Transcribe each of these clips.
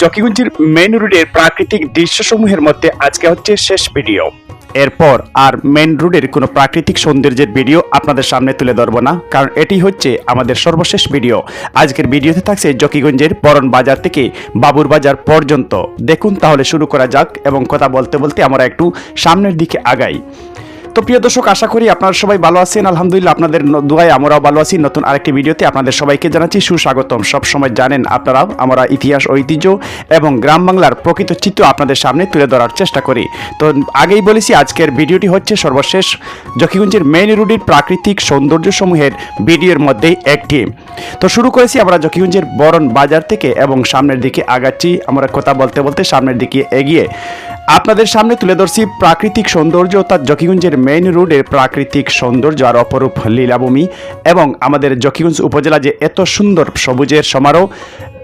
জকিগঞ্জের main রোডের প্রাকৃতিক দৃশ্যসমূহের মধ্যে আজকে হচ্ছে শেষ ভিডিও। এরপর আর মেন রোডের কোনো প্রাকৃতিক সৌন্দর্যের ভিডিও আপনাদের সামনে তুলে ধরবো না, কারণ এটি হচ্ছে আমাদের সর্বশেষ ভিডিও। আজকের ভিডিওতে থাকছে জকিগঞ্জের পরন বাজার থেকে বাবুর বাজার পর্যন্ত। দেখুন তাহলে শুরু করা যাক এবং কথা বলতে বলতে আমরা একটু সামনের দিকে আগাই। তো প্রিয় দর্শক, আশা করি আপনারা সবাই ভালো আছেন। আলহামদুলিল্লাহ আপনাদের দোয়ায় আমরাও ভালো আছি। নতুন আরেকটি ভিডিওতে আপনাদের সবাইকে জানাচ্ছি সুস্বাগতম। সব সময় জানেন আপনারাও, আমরা ইতিহাস, ঐতিহ্য এবং গ্রাম বাংলার প্রকৃত চিত্র আপনাদের সামনে তুলে ধরার চেষ্টা করি। তো আগেই বলেছি, আজকের ভিডিওটি হচ্ছে সর্বশেষ জকিগঞ্জের মেইন রোডের প্রাকৃতিক সৌন্দর্যসমূহের ভিডিওর মধ্যে একটি। তো শুরু করেছি আমরা জকিগঞ্জের বরণ বাজার থেকে এবং সামনের দিকে আগাচ্ছি। আমরা কথা বলতে বলতে সামনের দিকে এগিয়ে আপনাদের সামনে তুলে ধরছি প্রাকৃতিক সৌন্দর্য অর্থাৎ জকিগঞ্জের মেইন রোডের প্রাকৃতিক সৌন্দর্য আর অপরূপ লীলাভূমি এবং আমাদের জকিগঞ্জ উপজেলা যে এত সুন্দর সবুজের সমারোহ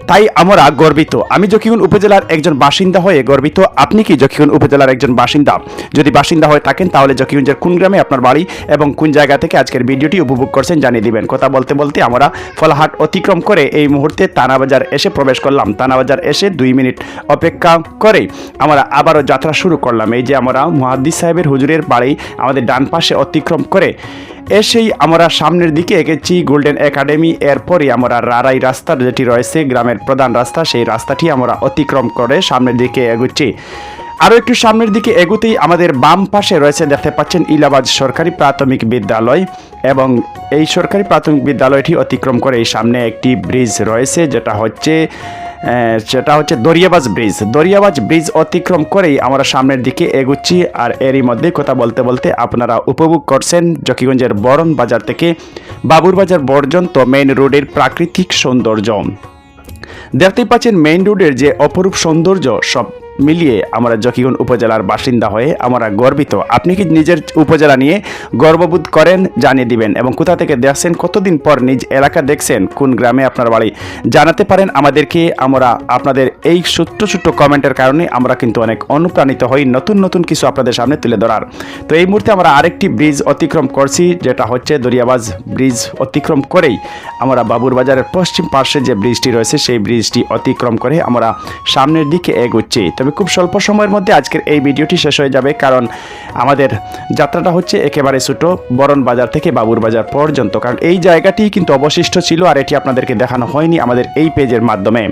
তাই আমরা গর্বিত। আমি জকিগঞ্জ উপজেলার একজন বাসিন্দা হয়ে গর্বিত। আপনি কি জকিগঞ্জ উপজেলার একজন বাসিন্দা? যদি বাসিন্দা হয়ে থাকেন, তাহলে জকিগঞ্জের কোন গ্রামে আপনার বাড়ি এবং কোন জায়গা থেকে আজকের ভিডিওটি উপভোগ করছেন জানিয়ে দিবেন। কথা বলতে বলতে আমরা ফলাহাট অতিক্রম করে এই মুহূর্তে তানাবাজার এসে প্রবেশ করলাম। তানাবাজার এসে দুই মিনিট অপেক্ষা করে আমরা আবারও যাত্রা শুরু করলাম। এই যে আমরা মহাদ্দিস সাহেবের হুজুরের বাড়ি আমাদের ডান পাশে অতিক্রম করে এসেই আমরা সামনের দিকে এগেছি গোল্ডেন একাডেমি এরপরই আমরা রারাই রাস্তা যেটি রয়েছে, গ্রামের প্রধান রাস্তা, সেই রাস্তাটি আমরা অতিক্রম করে সামনের দিকে এগুচ্ছি। আরও একটু সামনের দিকে এগুতেই আমাদের বাম পাশে রয়েছে, দেখতে পাচ্ছেন ইলাবাদ সরকারি প্রাথমিক বিদ্যালয় এবং এই সরকারি প্রাথমিক বিদ্যালয়টি অতিক্রম করে এই সামনে একটি ব্রিজ রয়েছে, যেটা হচ্ছে সেটা হচ্ছে দরিয়াবাজ ব্রিজ। দরিয়াবাজ ব্রিজ অতিক্রম করেই আমরা সামনের দিকে এগুচ্ছি আর এরই মধ্যে কথা বলতে বলতে আপনারা উপভোগ করছেন জকিগঞ্জের বরণ বাজার থেকে বাবুরবাজার পর্যন্ত মেইন রোডের প্রাকৃতিক সৌন্দর্য। দেখতেই পাচ্ছেন মেইন রোডের যে অপরূপ সৌন্দর্য সব মিলিয়ে আমরা জকিগঞ্জ উপজেলার বাসিন্দা হয়ে আমরা গর্বিত। আপনি কি নিজের উপজেলা নিয়ে গর্ববোধ করেন, জানিয়ে দিবেন এবং কোথা থেকে দেখছেন, কতদিন পর নিজ এলাকা দেখছেন, কোন গ্রামে আপনার বাড়ি? জানাতে পারেন আমাদেরকে, আমরা আপনাদের এই ছোট্ট ছোট্ট কমেন্টের কারণে আমরা কিন্তু অনেক অনুপ্রাণিত হই, নতুন নতুন কিছু আপনাদের সামনে তুলে ধরার। তো এই মুহূর্তে আমরা আরেকটি ব্রিজ অতিক্রম করছি, যেটা হচ্ছে দরিয়াবাজ ব্রিজ অতিক্রম করেই আমরা বাবুর বাজারের পশ্চিম পার্শ্বে যে ব্রিজটি রয়েছে, সেই ব্রিজটি অতিক্রম করে আমরা সামনের দিকে এগোচ্ছি। তবে খুব স্বল্প সময়ের মধ্যে আজকের এই ভিডিওটি শেষ হয়ে যাবে, কারণ আমাদের যাত্রাটা হচ্ছে একেবারে ছোটো বরণ বাজার থেকে বাবুর বাজার পর্যন্ত। কারণ এই জায়গাটি কিন্তু অবশিষ্ট ছিল আর এটি আপনাদেরকে দেখানো হয়নি আমাদের এই পেজের মাধ্যমে।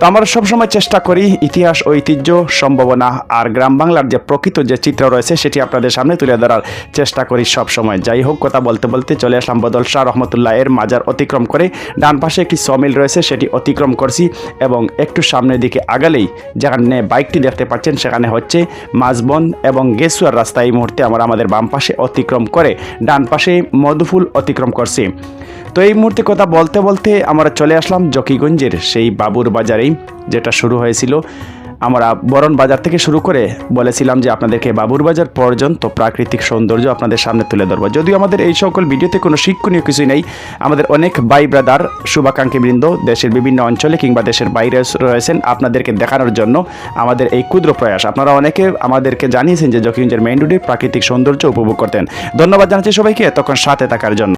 তো আমরা সবসময় চেষ্টা করি ইতিহাস, ঐতিহ্য, সম্ভাবনা আর গ্রাম বাংলার যে প্রকৃত যে চিত্র রয়েছে সেটি আপনাদের সামনে তুলে ধরার চেষ্টা করি সব সময় যাই হোক, কথা বলতে বলতে চলে আসলাম বদল শাহ রহমতুল্লাহ এর মাজার অতিক্রম করে। ডান পাশে একটি সমিল রয়েছে, সেটি অতিক্রম করছি এবং একটু সামনের দিকে আগালেই যেখানে বাইকটি দেখতে পাচ্ছেন সেখানে হচ্ছে মাঝবন এবং গেসুয়ার রাস্তা। এই মুহূর্তে আমরা আমাদের বাম পাশে অতিক্রম করে ডান পাশে মধুফুল অতিক্রম করছি। তো এই মুহূর্তে কথা বলতে বলতে আমরা চলে আসলাম জকিগঞ্জের সেই বাবুর বাজারেই, যেটা শুরু হয়েছিল। আমরা বরণ বাজার থেকে শুরু করে বলেছিলাম যে আপনাদেরকে বাবুর বাজার পর্যন্ত প্রাকৃতিক সৌন্দর্য আপনাদের সামনে তুলে ধরবো। যদিও আমাদের এই সকল ভিডিওতে কোনো শিক্ষণীয় কিছুই নেই, আমাদের অনেক ভাই ব্রাদার, শুভাকাঙ্ক্ষী বৃন্দ, দেশের বিভিন্ন অঞ্চলে কিংবা দেশের বাইরে রয়েছেন আপনাদেরকে দেখানোর জন্য আমাদের এই ক্ষুদ্র প্রয়াস। আপনারা অনেকে আমাদেরকে জানিয়েছেন যে জকিগঞ্জের মেইন রোডের প্রাকৃতিক সৌন্দর্য উপভোগ করতেন। ধন্যবাদ জানাচ্ছি সবাইকে তখন সাথে থাকার জন্য।